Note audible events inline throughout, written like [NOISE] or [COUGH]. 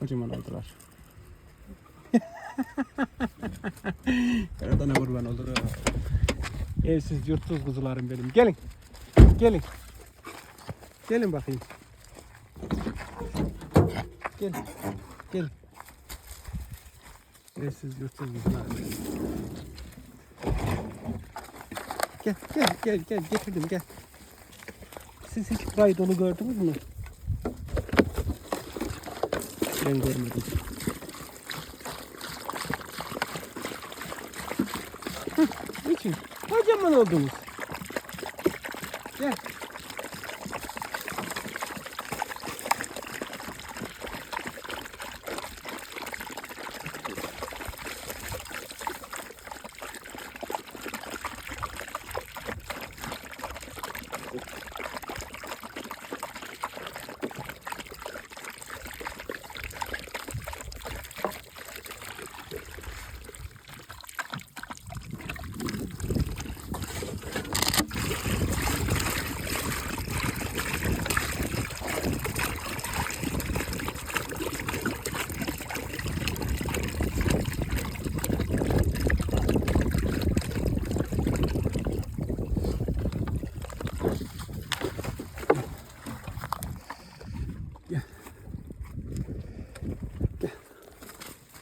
Kocaman oldular. [LAUGHS] Yaradana kurban olurum. Evsiz yurtsuz kuzularım benim. Gelin. Gelin. Gelin bakayım. Gel. Gel. Evsiz yurtsuz kuzularım. Gel gel gel gel getirdim gel. Siz hiç burayı dolu gördünüz mü? Ben görmedim. Hıh, Niçin? Kocaman oldunuz. Gel.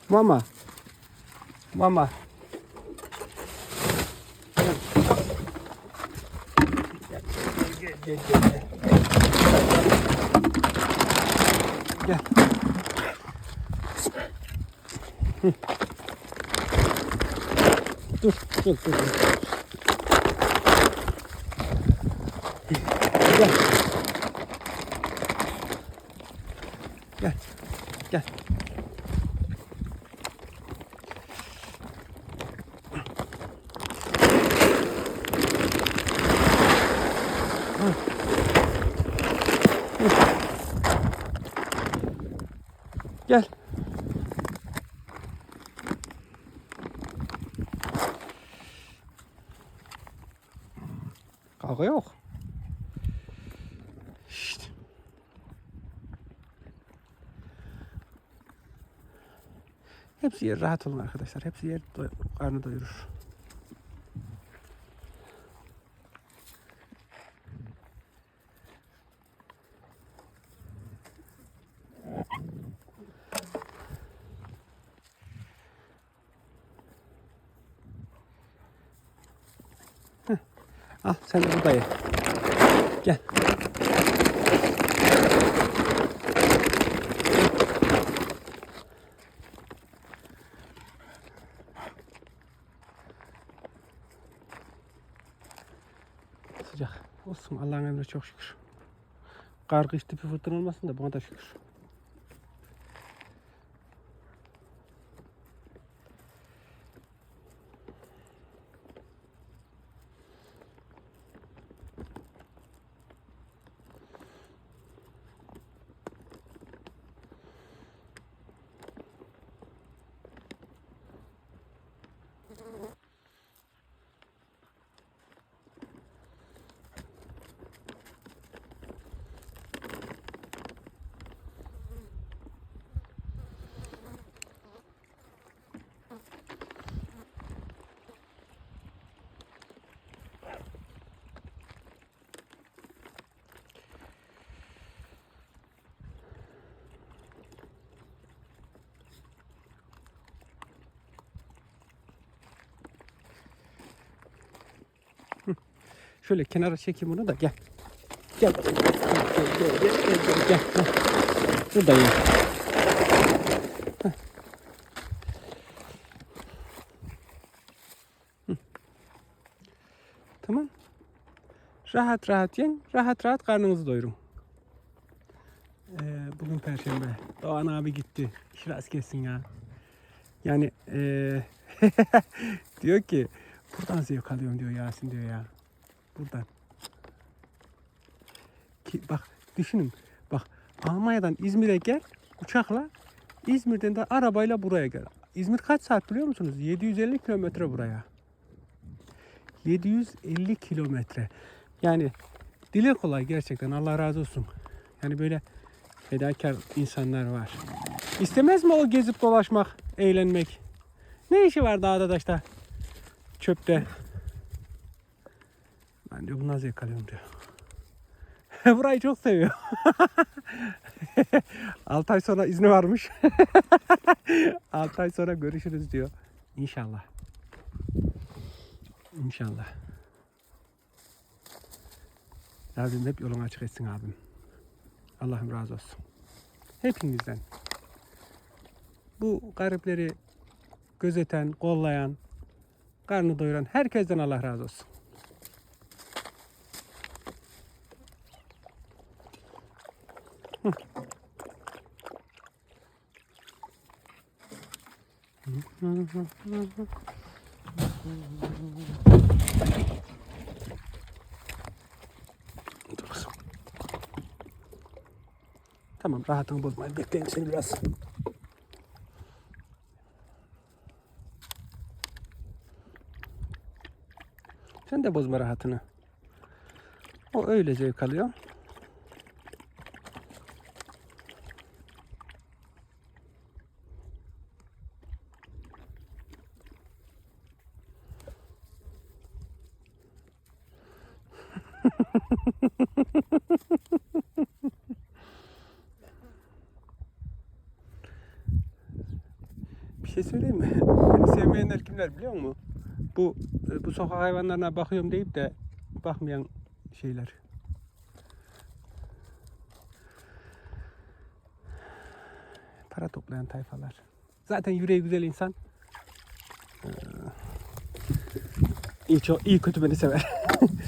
Mama. Mama. Gel, gel, gel, gel. Hı. Gel. Kavga yok. Şşt. Hepsi yer rahat olun arkadaşlar. Hepsi yer doy- karnı doyurur. Al sen de burada ye. Gel. Sıcak. Olsun Allah'ın emri çok şükür. Kar kış tipi fırtına olmasın da buna da şükür. Şöyle kenara çekeyim bunu da gel. Gel. Gel gel gel gel gel gel. gel. Heh. Buradayım. Tamam. Rahat rahat yiyin. Rahat rahat karnınızı doyurun. Ee, bugün perşembe. Doğan abi gitti. İş rast kessin ya. Yani ee, [LAUGHS] diyor ki buradan zevk alıyorum diyor Yasin diyor ya. Buradan. Ki, bak düşünün. Bak Almanya'dan İzmir'e gel uçakla. İzmir'den de arabayla buraya gel. İzmir kaç saat biliyor musunuz? 750 kilometre buraya. 750 kilometre. Yani dile kolay gerçekten Allah razı olsun. Yani böyle fedakar insanlar var. İstemez mi o gezip dolaşmak, eğlenmek? Ne işi var dağda taşta? Çöpte. Ben diyor bundan zevk alıyorum diyor. Burayı çok seviyor. [LAUGHS] 6 ay sonra izni varmış. [LAUGHS] 6 ay sonra görüşürüz diyor. İnşallah. İnşallah. Rabbim hep yolunu açık etsin abim. Allah'ım razı olsun. Hepinizden. Bu garipleri gözeten, kollayan, karnı doyuran herkesten Allah razı olsun. Tamam rahatını bozmayın. Bekleyin seni biraz. Sen de bozma rahatını. O öyle zevk alıyor. [LAUGHS] Bir şey söyleyeyim mi? [LAUGHS] Beni sevmeyenler kimler biliyor musun? Bu e, bu sokak hayvanlarına bakıyorum deyip de bakmayan şeyler. Para toplayan tayfalar. Zaten yüreği güzel insan. Ee, iyi, çok, iyi kötü beni sever. [LAUGHS]